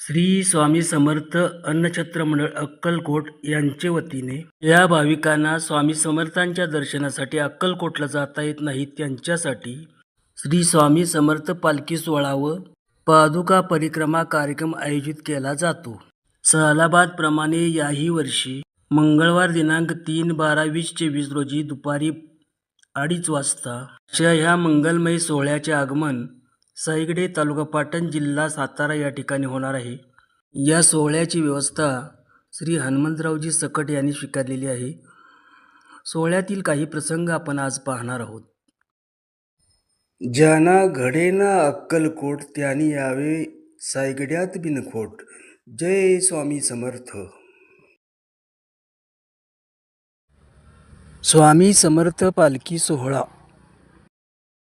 श्री स्वामी समर्थ अन्नछत्र मंडळ अक्कलकोट यांचे वतीने या भाविकांना स्वामी समर्थांच्या दर्शनासाठी अक्कलकोटला जाता येत नाही त्यांच्यासाठी श्री स्वामी समर्थ पालखी सोहळा व पादुका परिक्रमा कार्यक्रम आयोजित केला जातो. सहलाबादप्रमाणे याही वर्षी मंगळवार दिनांक तीन बारा वीस चोवीस रोजी दुपारी अडीच वाजता ह्या मंगलमय सोहळ्याचे आगमन साईगडे तालुका पाटण जिल्हा सातारा या ठिकाणी होणार आहे. या सोहळ्याची व्यवस्था श्री हनुमंतरावजी सकट यांनी स्वीकारलेली आहे. सोहळ्यातील काही प्रसंग आपण आज पाहणार आहोत. ज्यांना घडेना अक्कलकोट त्यांनी यावे सायगड्यात बिनखोट. जय स्वामी समर्थ. स्वामी समर्थ पालखी सोहळा.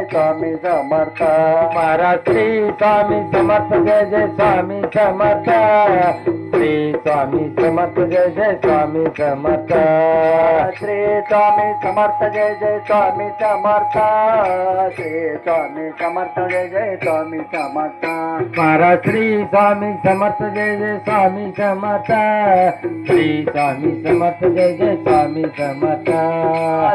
स्वामी समर्थ। महाराज श्री स्वामी समर्थ जय जय स्वामी समर्थ श्री स्वामी समर्थ जय जय स्वामी समर्थ. श्री स्वामी समर्थ जय जय स्वामी समर्थ. श्री स्वामी समर्थ जय जय स्वामी समर्थ. महाराज श्री स्वामी समर्थ जय जय स्वामी समर्थ. श्री स्वामी समर्थ जय जय स्वामी समर्थ.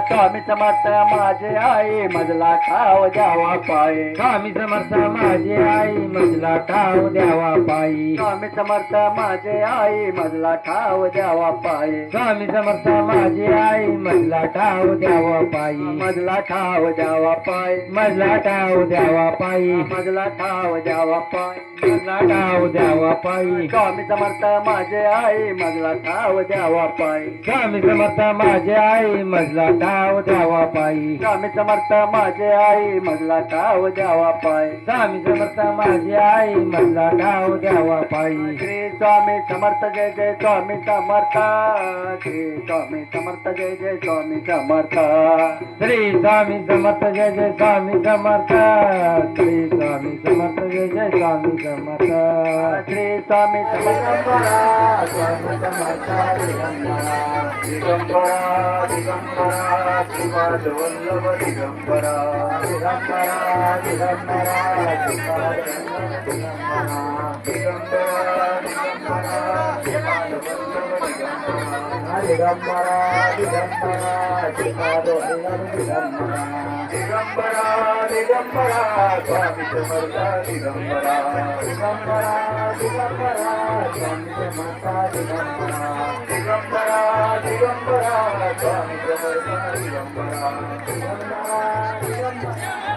स्वामी समर्थ माझे आई मजला खाव द्यावा पाय. स्वामी समर्थ माझे आई मजला खाव द्यावा पायी. स्वामी समर्थ माझे आई मजला ठाव द्यावा पायी स्वामी समर्थ माझी आई मजला ठाव द्यावा पायी मजला ठाव द्यावा पायी मजला ठाव द्यावा पायी मजला ठाव द्यावा पायी मजला ठाव द्यावा पायी स्वामी समर्थ माझे आई मजला ठाव द्यावा पायी स्वामी समर्थ माझे आई मजला ठाव द्यावा पायी स्वामी समर्थ माझे आई मजला ठाव द्यावा पायी स्वामी समर्थ माझी आई मजला ठाव द्यावा पायी श्री स्वामी समर्थ जय जय स्वामी समर्थ श्री स्वामी समर्थ जय जय स्वामी समर्थ। श्री स्वामी समर्थ जय जय स्वामी समर्थ श्री स्वामी समर्थ जय जय स्वामी समर्थ। श्री स्वामी समर्थ स्वामी समर्थ दिगंबरा दिगंबरा दिगंबरा दिगंबरा दिगंबरा దిగంబరా దిగంబరా దిగంబరా దిగంబరా స్వామి సమర్థ దిగంబరా దిగంబరా దిగంబరా స్వామి సమర్థ దిగంబరా దిగంబరా దిగంబరా స్వామి సమర్థ దిగంబరా దిగంబరా దిగంబరా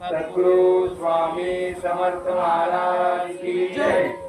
सद्गुरु स्वामी समर्थ महाराज की जय.